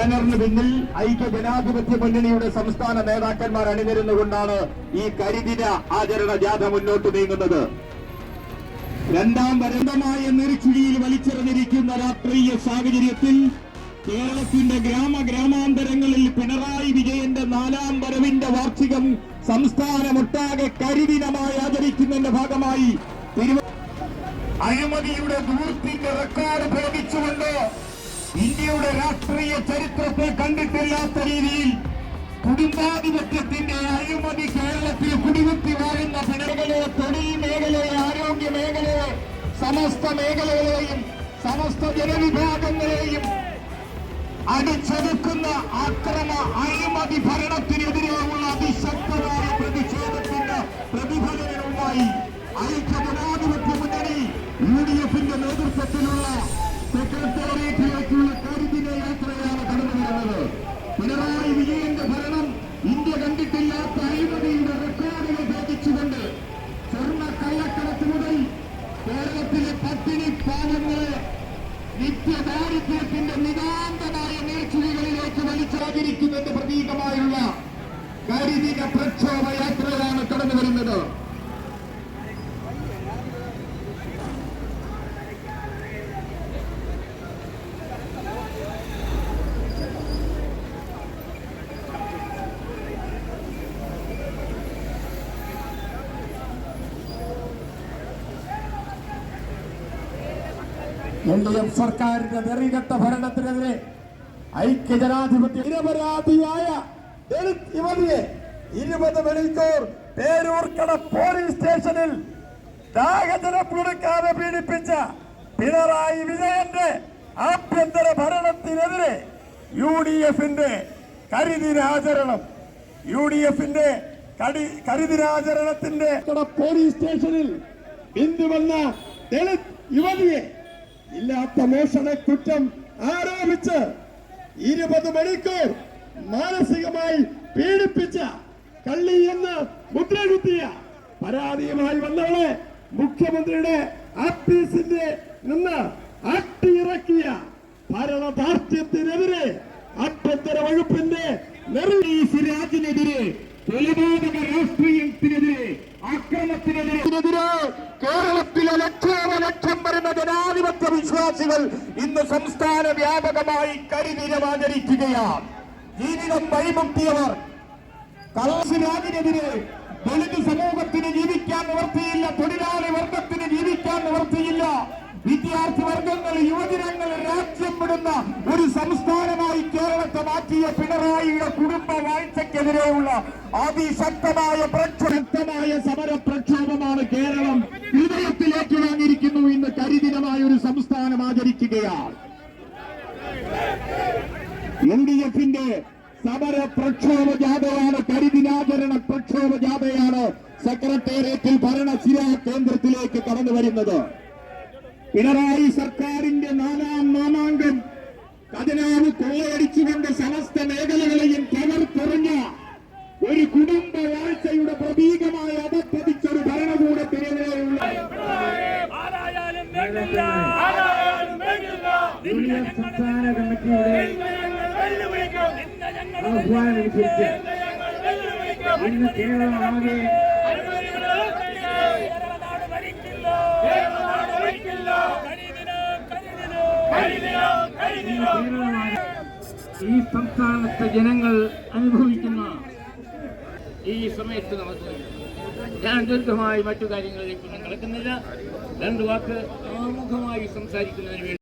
ബാനറിന് പിന്നിൽ ഐക്യ ജനാധിപത്യ മുന്നണിയുടെ സംസ്ഥാന നേതാക്കന്മാർ അണിനിരുന്നുകൊണ്ടാണ് ഈ കരിദിന ആചരണ ജാഥ മുന്നോട്ട് നീങ്ങുന്നത്. രണ്ടാം വരന്തമായ നെറിച്ചുഴിയിൽ വലിച്ചെറിഞ്ഞിരിക്കുന്ന രാഷ്ട്രീയ സാഹചര്യത്തിൽ കേരളത്തിന്റെ ഗ്രാമ ഗ്രാമാന്തരങ്ങളിൽ പിണറായി വിജയന്റെ നാലാം വരവിന്റെ വാർഷികം സംസ്ഥാനമൊട്ടാകെ കരിദിനമായി ആചരിക്കുന്നതിന്റെ ഭാഗമായി അഴിമതിയുടെ ദൂർത്തിന്റെ റെക്കോർഡ് ഭേദിച്ചുകൊണ്ട് ഇന്ത്യയുടെ രാഷ്ട്രീയ ചരിത്രത്തെ കണ്ടിട്ടില്ലാത്ത രീതിയിൽ കുടുംബാധിപത്യത്തിന്റെ അഴിമതി കേരളത്തിൽ കുടികുത്തി വാഴുന്ന പിണറുകളെ തൊഴിൽ മേഖലയെ ആരോഗ്യ മേഖലയെ സമസ്ത മേഖലകളെയും സമസ്ത ജനവിഭാഗങ്ങളെയും അടിച്ചെടുക്കുന്ന അക്രമ അഴിമതി ഭരണത്തിനെതിരെയുള്ള അതിശക്തമായ പ്രതിഷേധത്തിന്റെ പ്രതിഫലനവുമായി ഐക്യ ജനാധിപത്യ മുന്നണി യു ഡി എഫിന്റെ നേതൃത്വത്തിലുള്ള സെക്രട്ടേറിയറ്റിലേക്കുള്ള കരുതിന യാത്രയാണ് കടന്നു വരുന്നത് പിണറായി വിജയന്റെ ഭരണം ഇന്ത്യ കണ്ടിട്ടില്ലാത്ത അഴിമതിയുടെ റെക്കോർഡുകൾ ഭേദിച്ചുകൊണ്ട് സ്വർണ കള്ളക്കടത്ത് മുതൽ കേരളത്തിലെ പട്ടിണി പാവങ്ങളെ നിത്യദാരിദ്ര്യത്തിന്റെ നിതാന്തമായ നീർച്ചുഴികളിലേക്ക് വലിച്ചാതിരിക്കുന്നതിന്റെ പ്രതീകമായുള്ള കരിദിന പ്രക്ഷോഭ യാത്രയാണ് കടന്നു വരുന്നത് എൽ ഡി എഫ് സർക്കാരിന്റെ നെറികെട്ട ഭരണത്തിനെതിരെ ഐക്യജനാധിപത്യ നിരപരാധിയായ ദളിത് യുവതിയെ ഇരുപത് മണിക്കൂർ പേരൂർക്കട പോലീസ് സ്റ്റേഷനിൽ ദാഹജലം കൊടുക്കാതെ പീഡിപ്പിച്ച പിണറായി വിജയന്റെ ആഭ്യന്തര ഭരണത്തിനെതിരെ യു ഡി എഫിന്റെ കരിദിനാചരണം. യു ഡി എഫിന്റെ കരിദിനാചരണത്തിന്റെ പോലീസ് സ്റ്റേഷനിൽ ബിന്ദു വന്ന ദളിത് യുവതിയെ ഇല്ലാത്ത മോഷണ കുറ്റം ആരോപിച്ച് ഇരുപത് മണിക്കൂർ മാനസികമായി പീഡിപ്പിച്ച കള്ളി എന്ന് മുദ്രകുത്തിയ പരാതിയുമായി വന്നവളെ മുഖ്യമന്ത്രിയുടെ ആഫീസിന്റെ നിന്ന് അട്ടിയിറക്കിയ ഭരണദാർഢ്യത്തിനെതിരെ ആഭ്യന്തര വകുപ്പിന്റെ നെറി സിരാജിനെതിരെ കൊലപാതക രാഷ്ട്രീയത്തിനെതിരെ അക്രമത്തിനെതിരെ കേരളത്തിലെ ലക്ഷോപലക്ഷം വരുന്ന ജനാധിപത്യ വിശ്വാസികൾ ഇന്ന് സംസ്ഥാന വ്യാപകമായി കരിദിനം ആചരിക്കുകയാണ്. ജീവിതം വഴിമുട്ടിയവർ കള്ളസിരാജിനെതിരെ ദളിത് സമൂഹത്തിന് ജീവിക്കാൻ നിവർത്തിയില്ല തൊഴിലാളി വർഗത്തിന് ജീവിക്കാൻ നിവർത്തിയില്ല വിദ്യാർത്ഥി വർഗങ്ങൾ യുവജനങ്ങൾ രാജ്യം ഒരു സംസ്ഥാനമായി കേരളത്തെ മാറ്റിയ പിണറായിയുടെ കുടുംബ വാഴ്ചക്കെതിരെയുള്ള അതിശക്തമായ പ്രക്ഷുബ്ധമായ സമര പ്രക്ഷോഭമാണ് കേരളം ഹൃദയത്തിലേക്ക് വന്നിരിക്കുന്നു ഇന്ന് കരിദിനമായ ഒരു സംസ്ഥാനം ആചരിക്കുകയാണ്. എൽ ഡി എഫിന്റെ സമര പ്രക്ഷോഭ ജാഥയാണ് കരിദിനാചരണ പ്രക്ഷോഭ ജാഥയാണ് സെക്രട്ടേറിയറ്റിൽ ഭരണശിരാ കേന്ദ്രത്തിലേക്ക് കടന്നു വരുന്നത് പിണറായി സർക്കാരിന്റെ ഖജനാവ് കൊള്ളയടിച്ചുകൊണ്ട് സമസ്ത മേഖലകളെയും തകർത്തെറിഞ്ഞ ഒരു കുടുംബ വാഴ്ചയുടെ പ്രതീകമായി അധപ്പതിച്ചൊരു ഭരണകൂടത്തിനെതിരെയുള്ള സംസ്ഥാന കമ്മിറ്റിയുടെ ഇന്ന് കേരളമാകെ കേരളനാട് ഭരിക്കില്ല കേരളനാട് ഭരിക്കില്ല കരിദിനം കരിദിനം കരിദിനം കരിദിനം ഈ സംസ്ഥാനത്തെ ജനങ്ങൾ അനുഭവിക്കുന്ന ഈ സമയത്ത് നമുക്ക് ഞാൻ ദീർഘമായി മറ്റു കാര്യങ്ങളിലേക്ക് കിടക്കുന്നില്ല. രണ്ട് വാക്ക് ആമുഖമായി സംസാരിക്കുന്നതിന് വേണ്ടി